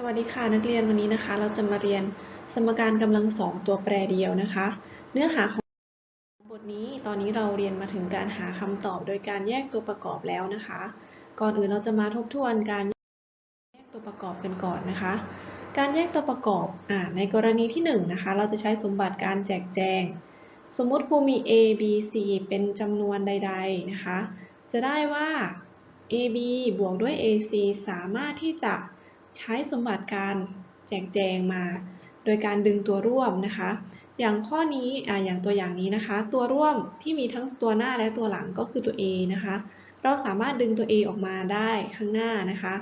สวัสดีค่ะนักเรียนวันนี้นะคะ เราจะมาเรียนสมการกำลังสองตัวแปรเดียวนะคะ เนื้อหาของบทนี้ตอนนี้เราเรียนมาถึงการหาคำตอบโดยการแยกตัวประกอบแล้วนะคะ ก่อนอื่นเราจะมาทบทวนการแยกตัวประกอบกันก่อนนะคะ การแยกตัวประกอบอ่าในกรณีที่หนึ่งนะคะ เราจะใช้สมบัติการแจกแจง สมมุติครูมี a b c เป็นจำนวนใด ๆนะคะ จะได้ว่า ab บวกด้วย ac สามารถที่จะ ใช้สมบัติการแจกแจงมา โดยการดึงตัวร่วมนะคะ อย่างข้อนี้อ่าอย่างตัวอย่างนี้นะคะ ตัวร่วมที่มีทั้งตัวหน้าและตัวหลังก็คือตัว a นะคะ เราสามารถดึงตัว a ออกมาได้ข้างหน้านะคะ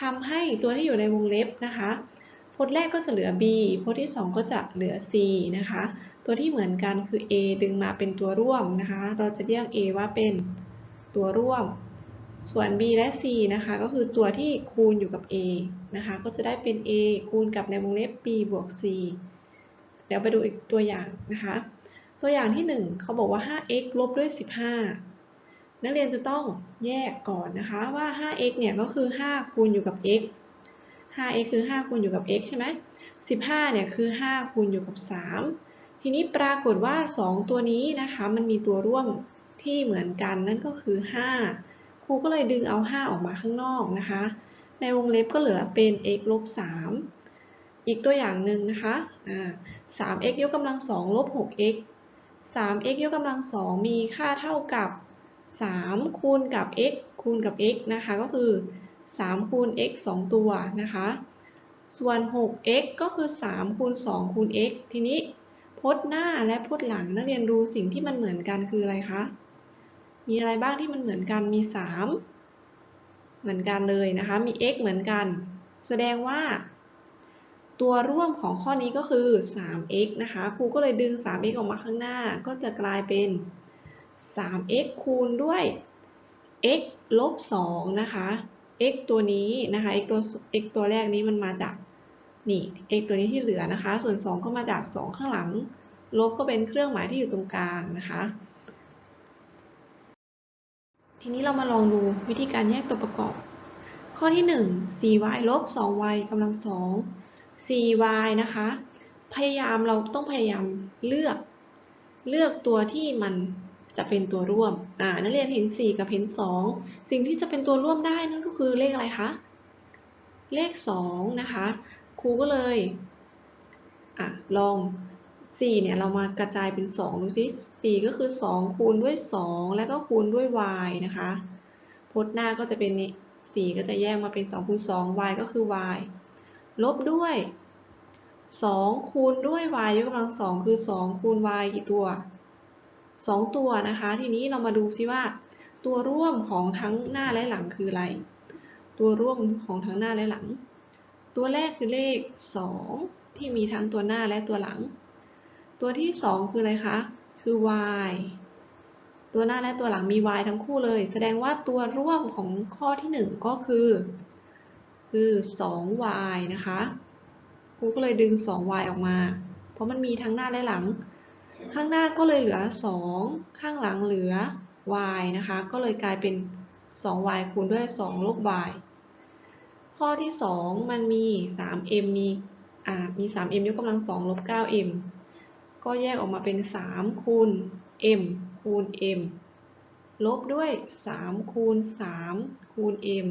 ทำให้ตัวที่อยู่ในวงเล็บนะคะพจน์แรกก็จะเหลือ b พจน์ที่ 2 ก็จะเหลือ c นะคะ ตัวที่เหมือนกันคือ a ดึงมาเป็นตัวร่วมนะคะ เราจะเรียก a ว่าเป็นตัวร่วม ส่วน b และ c นะคะก็คือตัวที่คูณอยู่กับ a นะคะก็จะได้เป็น a คูณกับในวงเล็บ b บวก c เดี๋ยวไปดูอีกตัวอย่างนะคะ ตัวอย่างที่ 1เขาบอกว่า 5x ลบด้วย 15 นักเรียนจะต้องแยกก่อนนะคะว่า 5x เนี่ยก็คือ 5 คูณอยู่กับ x 5x คือ 5 คูณอยู่กับ x ใช่ไหม15 เนี่ยคือ 5 คูณอยู่กับ 3 ทีนี้ปรากฏว่า 2 ตัวนี้นะคะมันมีตัวร่วมที่เหมือนกันนั่นก็คือ 5 รูก็เลยดึงเอา 5 ออกมาข้างนอกนะคะ ในวงเล็บก็เหลือเป็น x ลบ3อีกตัวอย่างหนึ่งนะคะอ่า 3x ยกกำลัง2ลบ 6x 3x ยกกำลัง2มีค่าเท่ากับ 3 คูณกับ x คูณกับ x นะคะ ก็คือ 3 คูณ x 2 ตัวนะคะ ส่วน 6x ก็คือ 3 คูณ 2 คูณ x ทีนี้พจน์หน้าและพจน์หลังนักเรียนดูสิ่งที่มันเหมือนกันคืออะไรคะ มีอะไรบ้างที่มันเหมือนกันมี 3 เหมือนกันเลยนะคะ มี x เหมือนกัน แสดงว่า ตัวร่วมของข้อนี้ก็คือ 3x นะคะ ครูก็เลยดึง 3x ออกมาข้างหน้า ก็จะกลายเป็น 3x คูณด้วย x ลบ2นะคะ x ตัวนี้นะคะ x ตัว x ตัวแรกนี้มันมาจากนี่ x ตัวนี้ที่เหลือนะคะ ส่วน 2 ก็มาจาก 2 ข้างหลัง ลบก็เป็นเครื่องหมายที่อยู่ตรงกลางนะคะ ทีนี้เรามาลองดูวิธีการแยกตัวประกอบ ข้อที่ 1 4y ลบ 2y กำลัง 2 4y นะคะ พยายามเราต้องพยายามเลือก เลือกตัวที่มันจะเป็นตัวร่วม อ่า นักเรียนเห็น 4 กับเห็น 2 สิ่งที่จะเป็นตัวร่วมได้นั่นก็คือเลขอะไรคะ เลข 2 นะคะ ครูก็เลย อะ ลอง 4เนี่ยเรามากระจายเป็น 2 ดูสิ4ก็คือ 2 คูณด้วย 2 แล้วก็คูณด้วย y นะคะพจน์หน้าก็จะเป็นนี่4ก็จะแยกมาเป็น2คูณ2 y ก็คือ y ลบด้วย 2 คูณด้วย y ยกกำลัง 2 คือ 2 คูณ y กี่ตัว 2 ตัวนะคะ ทีนี้เรามาดูซิว่า ตัวร่วมของทั้งหน้าและหลังคืออะไร ตัวร่วมของทั้งหน้าและหลัง ตัวแรกคือเลข 2 ที่มีทั้งตัวหน้าและตัวหลัง ตัวที่ 2 คืออะไรคะ คือ y ตัวหน้าและตัวหลังมี y ทั้งคู่เลย แสดงว่าตัวร่วมของข้อที่ 1 ก็คือ คือ 2y นะคะ ครูก็เลยดึง 2y ออกมา เพราะมันมีทั้งหน้าและหลัง ข้างหน้าก็เลยเหลือ 2 ข้างหลังเหลือ y นะคะ ก็เลยกลายเป็น 2y คูณด้วย 2 ลบ y ข้อที่ 2 มันมี 3m มี อ่า มี 3m ยกกำลัง 2 ลบ 9m ก็แยกออกมาเป็น 3 คูณ m คูณ m ลบด้วย 3 คูณ 3 คูณ m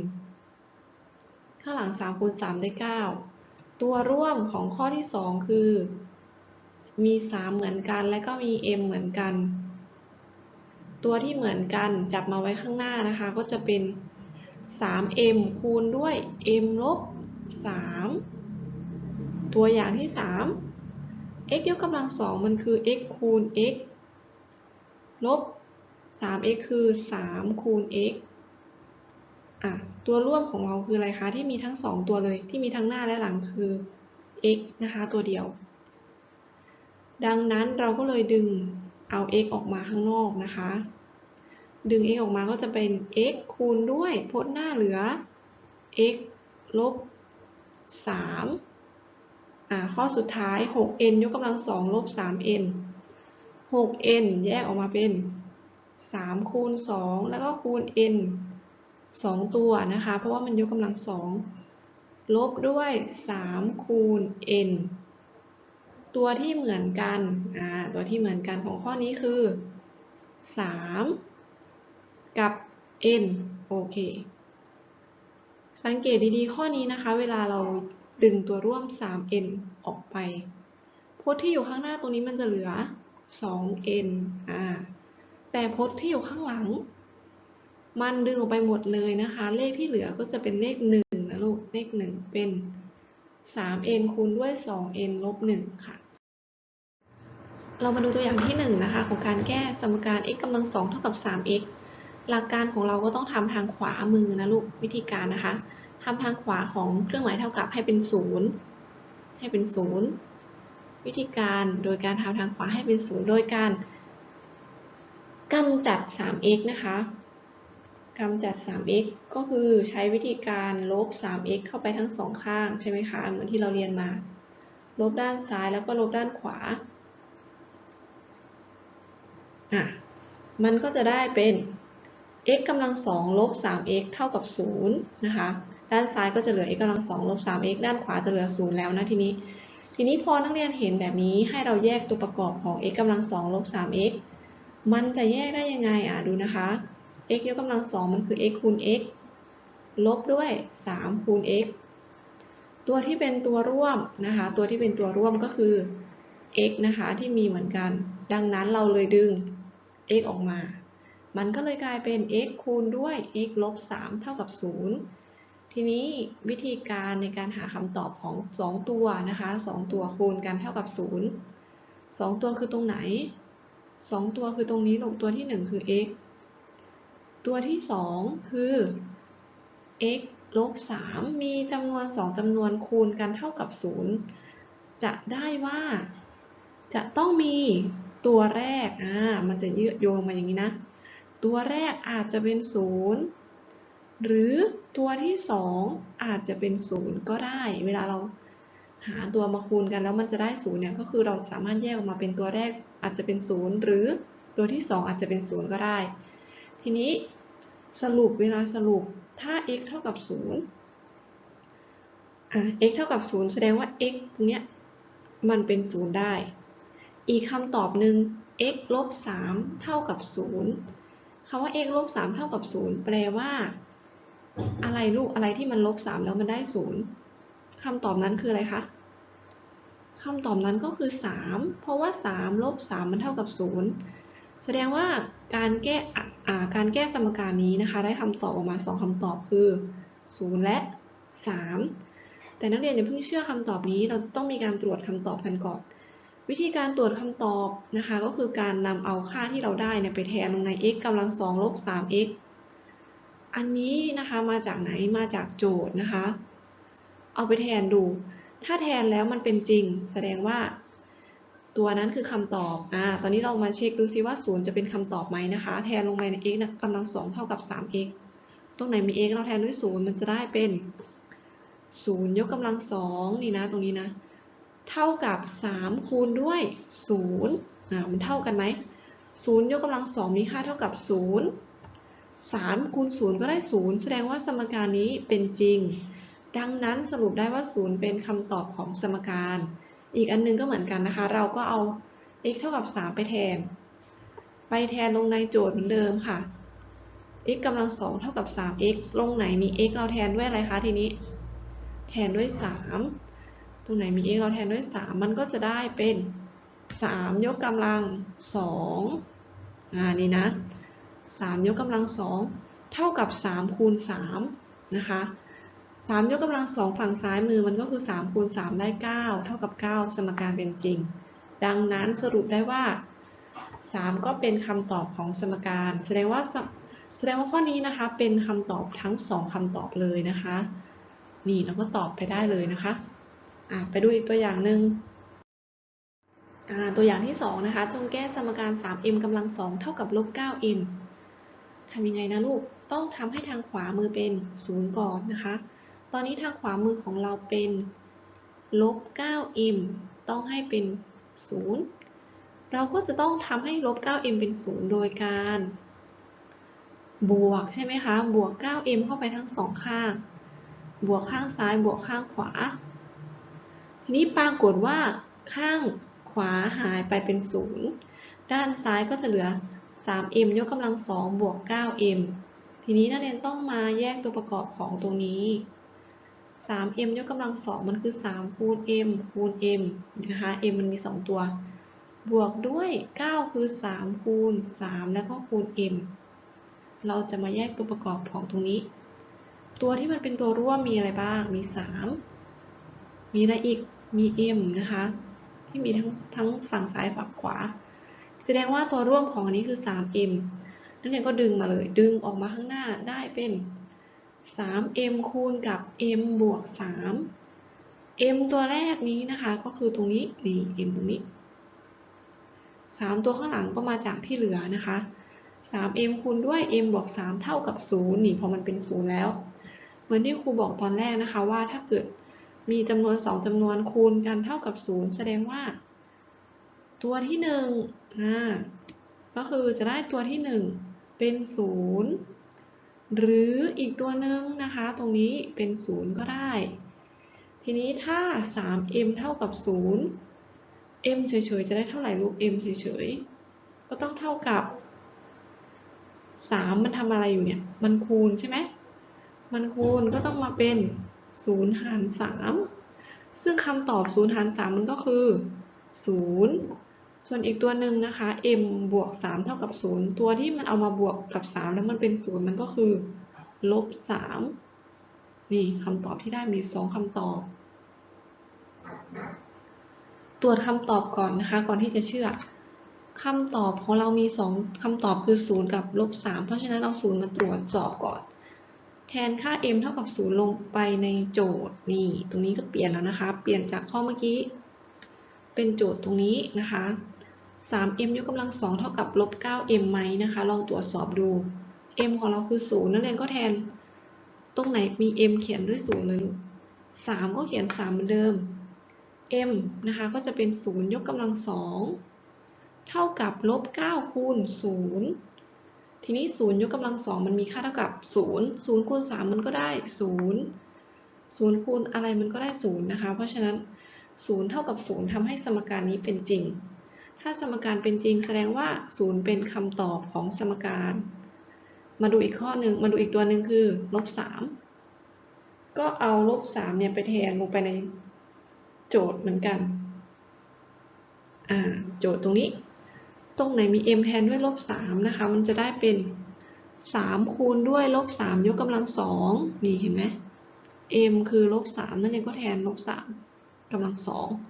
ข้างหลัง 3 คูณ 3 ได้ 9 ตัวร่วมของข้อที่ 2 คือ มี 3 เหมือนกัน และก็มี m เหมือนกัน ตัวที่เหมือนกันจับมาไว้ข้างหน้านะคะ ก็จะเป็น 3m คูณด้วย m ลบ 3 ตัวอย่างที่ 3 x ยกกำลัง2มันคือ x คูณ x ลบ 3x คือ 3 คูณ x อะ ตัวร่วมของเราคืออะไรคะ ที่มีทั้ง 2 ตัวเลย ที่มีทั้งหน้าและหลังคือ x นะคะ ตัวเดียว ดังนั้นเราก็เลยดึงเอา x ออกมาข้างนอกนะคะ ดึง x ออกมาก็จะเป็น x คูณด้วยพจน์หน้าเหลือ x ลบ 3 ข้อสุดท้าย 6n ยกกำลัง2ลบ 3n 6n แยกออกมาเป็น 3 คูณ 2 แล้วก็คูณ n 2 ตัวนะคะ เพราะว่ามันยกกำลัง2ลบด้วย 3 คูณ n ตัวที่เหมือนกัน อ่า ตัวที่เหมือนกันของข้อนี้คือ 3 กับ n โอเค สังเกตดีๆ ข้อนี้นะคะ เวลาเรา ดึงตัวร่วม 3n ออกไปพจน์ที่อยู่ข้างหน้าตรงนี้มันจะเหลือ 2n อ่า แต่พจน์ที่อยู่ข้างหลัง มันดึงออกไปหมดเลยนะคะ เลขที่เหลือก็จะเป็นเลข 1 นะลูก เลข 1 เป็น 3n คูณด้วย 2n ลบ 1 ค่ะ เรามาดูตัวอย่างที่ 1 นะคะ ของการแก้สมการ x กำลัง2เท่ากับ 3x หลักการของเราก็ต้องทำทางขวามือนะลูก วิธีการนะคะ ทำทางขวาของเครื่องหมายเท่ากับให้เป็น0ให้เป็น0วิธีการโดยการทำทางขวาให้เป็น0โดยการกำจัด 3x นะคะกำจัด 3x ก็คือใช้วิธีการลบ 3x เข้าไปทั้งสองข้างใช่ไหมคะ เหมือนที่เราเรียนมา ลบด้านซ้ายแล้วก็ลบด้านขวา อะ มันก็จะได้เป็น x กำลังสองลบ 3x เท่ากับ 0 นะคะ ด้านซ้ายก็จะเหลือ x กำลังสองลบ 3x ด้านขวาจะเหลือ0แล้วนะทีนี้ ทีนี้พอนักเรียนเห็นแบบนี้ให้เราแยกตัวประกอบของ x กำลังสองลบ 3x มันจะแยกได้ยังไงอะดูนะคะ x ยกกำลังสองมันคือ x คูณ x ลบด้วย3คูณ x ตัวที่เป็นตัวร่วมนะคะ ตัวที่เป็นตัวร่วมก็คือ x นะคะที่มีเหมือนกัน ดังนั้นเราเลยดึง x ออกมา มันก็เลยกลายเป็น x คูณด้วย x ลบ3เท่ากับ 0 ทีนี้วิธีการในการหาคำตอบของ 2 ตัวนะคะ2ตัวคูณกันเท่ากับ 0 2 ตัวคือตรงไหน 2 ตัวคือตรงนี้ลงตัวที่ 1 คือ x ตัวที่ 2 คือ x ลบ 3 มีจำนวน 2จำนวนคูณกันเท่ากับ 0 จะได้ว่าจะต้องมีตัวแรก อ่า มันจะยืดโยงมาอย่างนี้นะ ตัวแรกอาจจะเป็น 0 หรือตัวที่ 2 อาจจะเป็น 0 ก็ได้ เวลาเราหาตัวมาคูณกันแล้วมันจะได้0เนี่ยก็คือเราสามารถแยกออกมาเป็นตัวแรกอาจจะเป็น0หรือตัวที่ 2 อาจจะเป็น0ก็ได้ ทีนี้สรุปเวลาสรุปถ้า x เท่ากับ0อะ x เท่ากับ 0 แสดงว่า x ตรงเนี้ยมันเป็น0ได้ อีกคำตอบหนึ่ง x ลบ3เท่ากับ0คำว่า x ลบ3เท่ากับ0แปลว่า อะไรลูกอะไรที่มันลบ3แล้วมันได้0คำตอบนั้นคืออะไรคะคำตอบนั้นก็คือ 3 เพราะว่า3ลบ3มันเท่ากับ 0 แสดงว่าการแก้การแก้สมการนี้นะคะ ได้คำตอบออกมา 2คำตอบคือ 0 และ 3 แต่นักเรียนอย่าเพิ่งเชื่อคำตอบนี้เราต้องมีการตรวจคำตอบกันก่อน วิธีการตรวจคำตอบนะคะ ก็คือการนำเอาค่าที่เราได้เนี่ยไปแทนลงใน x กำลัง2ลบ 3x อันนี้นะคะมาจากไหนมาจากโจทย์นะคะ เอาไปแทนดู ถ้าแทนแล้วมันเป็นจริง แสดงว่า ตัวนั้นคือคำตอบอ่าตอนนี้เรามาเช็คดูซิว่า0จะเป็นคำตอบไหมนะคะ แทนลงไปใน x กำลัง2เท่ากับ 3x ตรงไหนมี x เราแทนด้วย0มันจะได้เป็น0ยกกำลัง2นี่นะตรงนี้นะ เท่ากับ 3 คูณด้วย0อ่ามันเท่ากันไหม0ยกกำลัง2มีค่าเท่ากับ0 3คูณ0ก็ได้ 0 แสดงว่าสมการนี้เป็นจริง ดังนั้นสรุปได้ว่า 0 เป็นคำตอบของสมการ อีกอันนึงก็เหมือนกันนะคะ เราก็เอา x เท่ากับ 3 ไปแทน ไปแทนลงในโจทย์เหมือนเดิมค่ะ x กำลัง 2 เท่ากับ 3x ลงไหนมี x เราแทนด้วยอะไรคะทีนี้ แทนด้วย 3 ตรงไหนมี x เราแทนด้วย 3 มันก็จะได้เป็น 3 ยกกำลัง2อ่านี่นะ 3 ยกกำลัง2เท่ากับ 3 คูณ3นะคะ3ยกกำลัง2ฝั่งซ้ายมือมันก็คือ 3 คูณ 3 ได้ 9 เท่ากับ 9 สมการเป็นจริง ดังนั้นสรุปได้ว่า 3 ก็เป็นคำตอบของสมการ แสดงว่าแสดงว่าข้อนี้นะคะเป็นคำตอบทั้ง 2คำตอบเลยนะคะ นี่เราก็ตอบไปได้เลยนะคะอะไปดูอีกตัวอย่างหนึ่งตัวอย่างที่ 2 นะคะ จงแก้สมการ 3m กำลัง 2 เท่ากับลบ 9m ทำยังไงนะลูก ต้องทำให้ทางขวามือเป็น0ก่อนนะคะ ตอนนี้ทางขวามือของเราเป็นลบ 9m ต้องให้เป็น 0 เราก็จะต้องทำให้ลบ 9m เป็น 0 โดยการ บวกใช่ไหมคะ บวก 9m เข้าไปทั้งสองข้าง บวกข้างซ้าย บวกข้างขวา ทีนี้ปรากฏว่าข้างขวาหายไปเป็นศูนย์ด้านซ้ายก็จะเหลือ 3m ยกกำลังสองบวก 9m ทีนี้นักเรียนต้องมาแยกตัวประกอบของตรงนี้ 3m ยกกำลังสองมันคือ 3 คูณ m คูณ m นะคะ m มันมี 2 ตัว บวกด้วย 9 คือ 3 คูณ 3 แล้วก็คูณ m เราจะมาแยกตัวประกอบของตรงนี้ ตัวที่มันเป็นตัวร่วมมีอะไรบ้าง มี 3 มีอะไรอีก มี m นะคะ ที่มีทั้งทั้งฝั่งซ้ายฝั่งขวา แสดงว่าตัวร่วมของอันนี้คือ 3m นักเรียนก็ดึงมาเลยดึงออกมาข้างหน้าได้เป็น 3m คูณกับ m บวก 3 m ตัวแรกนี้นะคะก็คือตรงนี้นี่ m ตรงนี้ 3 ตัวข้างหลังก็มาจากที่เหลือนะคะ 3m คูณด้วย m บวก 3 เท่ากับ 0 นี่พอมันเป็น 0 แล้ว เหมือนที่ครูบอกตอนแรกนะคะว่าถ้าเกิดมีจำนวน 2จำนวนคูณกันเท่ากับ 0 แสดงว่า ตัวที่1อ่าก็คือจะได้ตัวที่ 1 เป็น 0 หรืออีกตัวหนึ่งนะคะ ตรงนี้เป็น 0 ก็ได้ ทีนี้ถ้า 3m เท่ากับ 0 m เฉยๆ จะได้เท่าไหร่ลูก m เฉยๆ ก็ต้องเท่ากับ 3 มันทำอะไรอยู่เนี่ย มันคูณใช่ไหม มันคูณก็ต้องมาเป็น 0 หาร 3 ซึ่งคำตอบ 0 หาร 3 มันก็คือ 0 ส่วนอีกตัวหนึ่งนะคะ m บวก 3 เท่ากับ 0 ตัวที่มันเอามาบวกกับ 3 แล้วมันเป็น 0 มันก็คือลบ 3 นี่คำตอบที่ได้มี 2คำตอบ ตรวจคำตอบก่อนนะคะ ก่อนที่จะเชื่อคำตอบของเรามี 2 คำตอบคือ 0 กับลบ 3 เพราะฉะนั้นเอา 0 มาตรวจสอบก่อน แทนค่า m เท่ากับ 0 ลงไปในโจทย์นี่ ตรงนี้ก็เปลี่ยนแล้วนะคะ เปลี่ยนจากข้อเมื่อกี้ เป็นโจทย์ตรงนี้นะคะ 3m ยกกำลัง2เท่ากับลบ 9m ไหมนะคะ ลองตรวจสอบดู m ของเราคือ0นั่นเองก็แทน ตรงไหนมี m เขียนด้วย0เลยลูก3ก็เขียน3เหมือนเดิม m นะคะก็จะเป็น 0 ยกกำลัง2เท่ากับลบ 9 คูณ 0 ทีนี้ 0 ยกกำลัง2มันมีค่าเท่ากับ 0 0คูณ3มันก็ได้ 0 0คูณอะไรมันก็ได้ 0 นะคะ เพราะฉะนั้น 0 เท่ากับ 0ทำให้สมการนี้เป็นจริง ถ้าสมการเป็นจริงแสดงว่า 0 เป็นคำตอบของสมการ มาดูอีกข้อหนึ่งมาดูอีกตัวหนึ่งคือลบ3ก็เอาลบ3เนี่ยไปแทนลงไปในโจทย์เหมือนกันโจทย์ตรงนี้ ตรงไหนมี m แทนด้วยลบ3นะคะ มันจะได้เป็น 3 คูณด้วยลบ3ยกกำลัง2นี่เห็นไหม m คือลบ3นั่นเองก็แทนลบ3 กำลัง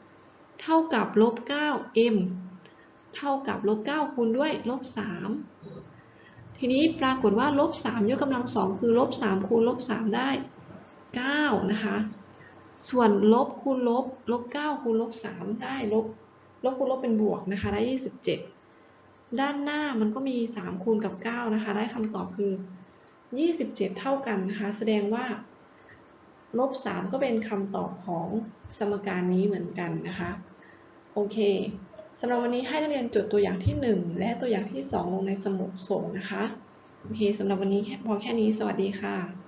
2เท่ากับลบ 9 m เท่ากับลบ 9 คูณด้วยลบ 3 ทีนี้ปรากฏว่าลบ 3 ยกกำลัง2คือลบ 3 คูณลบ 3 ได้ 9 นะคะ ส่วนลบคูณลบลบ 9 คูณลบ 3 ได้ลบลบคูณลบเป็นบวกนะคะได้ 27 ด้านหน้ามันก็มี 3 คูณกับ 9 นะคะ ได้คำตอบคือ 27 เท่ากันนะคะ แสดงว่า ลบ 3 ก็เป็นคำตอบของสมการนี้เหมือนกันนะคะ โอเคสำหรับวันนี้ให้นักเรียนจดตัวอย่างที่ 1 และตัวอย่างที่ 2 ลงในสมุดส่งนะคะ โอเคสำหรับวันนี้พอแค่นี้สวัสดีค่ะ